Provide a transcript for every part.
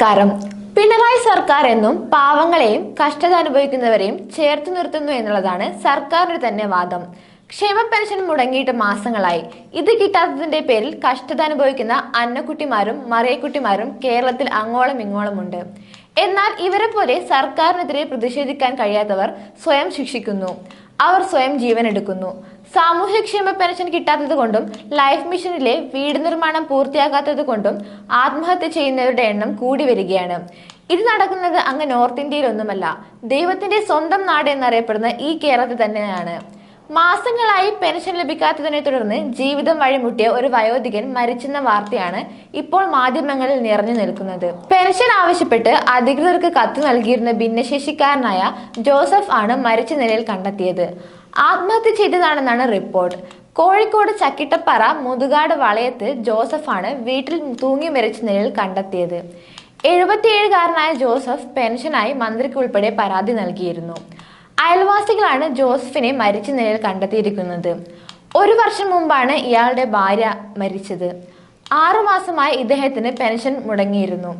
നമസ്കാരം പിണറായി സർക്കാർ എന്നും പാവങ്ങളെയും കഷ്ടത അനുഭവിക്കുന്നവരെയും ചേർത്ത് നിർത്തുന്നു എന്നുള്ളതാണ് സർക്കാരിന്റെ തന്നെ വാദം. ക്ഷേമ പെൻഷൻ മുടങ്ങിയിട്ട് മാസങ്ങളായി. ഇത് കിട്ടാത്തതിന്റെ പേരിൽ കഷ്ടത അനുഭവിക്കുന്ന അന്നക്കുട്ടിമാരും മറിയക്കുട്ടിമാരും കേരളത്തിൽ അങ്ങോളം ഇങ്ങോളമുണ്ട് എന്നാൽ ഇവരെ പോലെ സർക്കാരിനെതിരെ പ്രതിഷേധിക്കാൻ കഴിയാത്തവർ സ്വയം ശിക്ഷിക്കുന്നു. അവർ സ്വയം ജീവൻ എടുക്കുന്നു. സാമൂഹ്യക്ഷേമ പെൻഷൻ കിട്ടാത്തത് കൊണ്ടും ലൈഫ് മിഷനിലെ വീട് നിർമ്മാണം പൂർത്തിയാകാത്തത് കൊണ്ടും ആത്മഹത്യ ചെയ്യുന്നവരുടെ എണ്ണം കൂടി വരികയാണ്. ഇത് നടക്കുന്നത് അങ്ങ് നോർത്ത് ഇന്ത്യയിലൊന്നുമല്ല. ദൈവത്തിന്റെ സ്വന്തം നാട് എന്നറിയപ്പെടുന്ന ഈ കേരളത്തിൽ തന്നെയാണ്. മാസങ്ങളായി പെൻഷൻ ലഭിക്കാത്തതിനെ തുടർന്ന് ജീവിതം വഴിമുട്ടിയ ഒരു വയോധികൻ മരിച്ചെന്ന വാർത്തയാണ് ഇപ്പോൾ മാധ്യമങ്ങളിൽ നിറഞ്ഞു നിൽക്കുന്നത്. പെൻഷൻ ആവശ്യപ്പെട്ട് അധികൃതർക്ക് കത്ത് നൽകിയിരുന്ന ഭിന്നശേഷിക്കാരനായ ജോസഫ് ആണ് മരിച്ച നിലയിൽ കണ്ടെത്തിയത്. ആത്മഹത്യ ചെയ്തതാണെന്നാണ് റിപ്പോർട്ട്. കോഴിക്കോട് ചക്കിട്ടപ്പാറ മുതുകാട് വളയത്ത് ജോസഫാണ് വീട്ടിൽ തൂങ്ങി മരിച്ച നിലയിൽ കണ്ടെത്തിയത്. എഴുപത്തിയേഴുകാരനായ ജോസഫ് പെൻഷനായി മന്ത്രിക്ക് ഉൾപ്പെടെ പരാതി നൽകിയിരുന്നു. അയൽവാസികളാണ് ജോസഫിനെ മരിച്ച നിലയിൽ കണ്ടെത്തിയിരിക്കുന്നത്. ഒരു വർഷം മുമ്പാണ് ഇയാളുടെ ഭാര്യ മരിച്ചത്. ആറുമാസമായി ഇദ്ദേഹത്തിന് പെൻഷൻ മുടങ്ങിയിരുന്നു.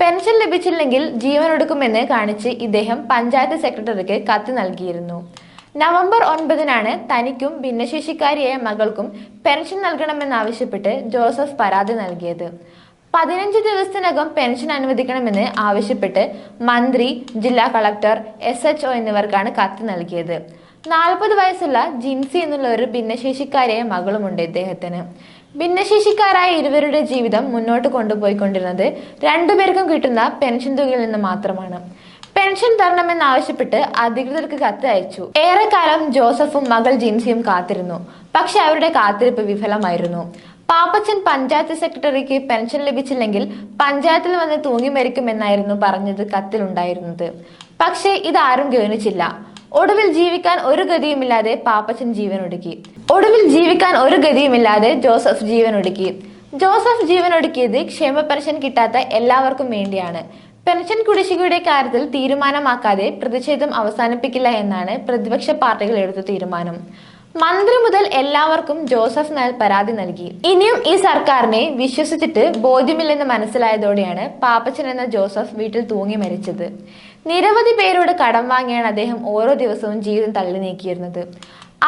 പെൻഷൻ ലഭിച്ചില്ലെങ്കിൽ ജീവനൊടുക്കുമെന്ന് കാണിച്ച് ഇദ്ദേഹം പഞ്ചായത്ത് സെക്രട്ടറിക്ക് കത്ത് നൽകിയിരുന്നു. നവംബർ ഒൻപതിനാണ് തനിക്കും ഭിന്നശേഷിക്കാരിയായ മകൾക്കും പെൻഷൻ നൽകണമെന്നാവശ്യപ്പെട്ട് ജോസഫ് പരാതി നൽകിയത്. പതിനഞ്ച് ദിവസത്തിനകം പെൻഷൻ അനുവദിക്കണമെന്ന് ആവശ്യപ്പെട്ട് മന്ത്രി ജില്ലാ കളക്ടർ എസ് എച്ച് ഒ എന്നിവർക്കാണ് കത്ത് നൽകിയത്. നാൽപ്പത് വയസ്സുള്ള ജിൻസി എന്നുള്ള ഒരു ഭിന്നശേഷിക്കാരിയായ മകളുമുണ്ട് ഇദ്ദേഹത്തിന്. ഭിന്നശേഷിക്കാരായ ഇരുവരുടെ ജീവിതം മുന്നോട്ട് കൊണ്ടുപോയിക്കൊണ്ടിരുന്നത് രണ്ടുപേർക്കും കിട്ടുന്ന പെൻഷൻ തുകയിൽ നിന്ന് മാത്രമാണ്. പെൻഷൻ തരണമെന്നാവശ്യപ്പെട്ട് അധികൃതർക്ക് കത്ത് അയച്ചു. ഏറെക്കാലം ജോസഫും മകൾ ജിൻസിയും കാത്തിരുന്നു. പക്ഷെ അവരുടെ കാത്തിരിപ്പ് വിഫലമായിരുന്നു. പാപ്പച്ചൻ പഞ്ചായത്ത് സെക്രട്ടറിക്ക് പെൻഷൻ ലഭിച്ചില്ലെങ്കിൽ പഞ്ചായത്തിൽ വന്ന് തൂങ്ങി മരിക്കുമെന്നായിരുന്നു പറഞ്ഞത് കത്തിലുണ്ടായിരുന്നത്. പക്ഷേ ഇതാരും ഗവനിച്ചില്ല. ഒടുവിൽ ജീവിക്കാൻ ഒരു ഗതിയുമില്ലാതെ പാപ്പച്ചൻ ജീവനൊടുക്കി. ഒടുവിൽ ജീവിക്കാൻ ഒരു ഗതിയുമില്ലാതെ ജോസഫ് ജീവനൊടുക്കി. ജോസഫ് ജീവനൊടുക്കിയത് ക്ഷേമ പെൻഷൻ കിട്ടാത്ത എല്ലാവർക്കും വേണ്ടിയാണ്. പെൻഷൻ കുടിശ്ശികയുടെ കാര്യത്തിൽ തീരുമാനമാക്കാതെ പ്രതിഷേധം അവസാനിപ്പിക്കില്ല എന്നാണ് പ്രതിപക്ഷ പാർട്ടികൾ എടുത്ത തീരുമാനം. മന്ത്രി മുതൽ എല്ലാവർക്കും ജോസഫ് നായർ പരാതി നൽകി. ഇനിയും ഈ സർക്കാരിനെ വിശ്വസിച്ചിട്ട് ബോധ്യമില്ലെന്ന് മനസ്സിലായതോടെയാണ് പാപ്പച്ചൻ എന്ന ജോസഫ് വീട്ടിൽ തൂങ്ങി മരിച്ചത്. നിരവധി പേരോട് കടം വാങ്ങിയാണ് അദ്ദേഹം ഓരോ ദിവസവും ജീവിതം തള്ളി നീക്കിയിരുന്നത്.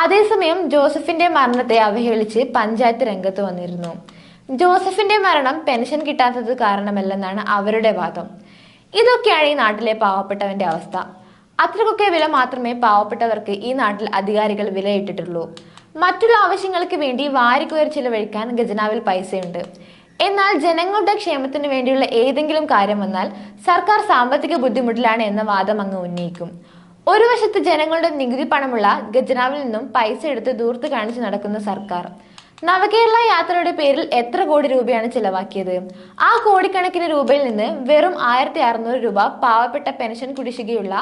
അതേസമയം ജോസഫിന്റെ മരണത്തെ അവഹേളിച്ച് പഞ്ചായത്ത് രംഗത്ത് വന്നിരുന്നു. ജോസഫിന്റെ മരണം പെൻഷൻ കിട്ടാത്തത് കാരണമല്ലെന്നാണ് അവരുടെ വാദം. ഇതൊക്കെയാണ് ഈ നാട്ടിലെ പാവപ്പെട്ടവന്റെ അവസ്ഥ. അത്രക്കൊക്കെ വില മാത്രമേ പാവപ്പെട്ടവർക്ക് ഈ നാട്ടിൽ അധികാരികൾ വിലയിട്ടിട്ടുള്ളൂ. മറ്റുള്ള ആവശ്യങ്ങൾക്ക് വേണ്ടി വാരിക്കുയർ ചിലവഴിക്കാൻ ഖജനാവിൽ പൈസയുണ്ട്. എന്നാൽ ജനങ്ങളുടെ ക്ഷേമത്തിന് വേണ്ടിയുള്ള ഏതെങ്കിലും കാര്യം വന്നാൽ സർക്കാർ സാമ്പത്തിക ബുദ്ധിമുട്ടിലാണ് എന്ന വാദം അങ്ങ് ഉന്നയിക്കും. ഒരു വശത്ത് ജനങ്ങളുടെ നികുതി പണമുള്ള ഖജനാവിൽ നിന്നും പൈസ എടുത്ത് ദൂർത്ത് കാണിച്ച് നടക്കുന്ന സർക്കാർ. നവകേരള യാത്രയുടെ പേരിൽ എത്ര കോടി രൂപയാണ് ചിലവാക്കിയത്? ആ കോടിക്കണക്കിന് രൂപയിൽ നിന്ന് വെറും ആയിരത്തി അറുന്നൂറ് രൂപ പാവപ്പെട്ട പെൻഷൻ കുടിശ്ശികയുള്ള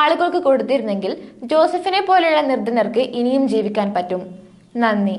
ആളുകൾക്ക് കൊടുത്തിരുന്നെങ്കിൽ ജോസഫിനെ പോലെയുള്ള നിർദ്ധനർക്ക് ഇനിയും ജീവിക്കാൻ പറ്റും. നന്ദി.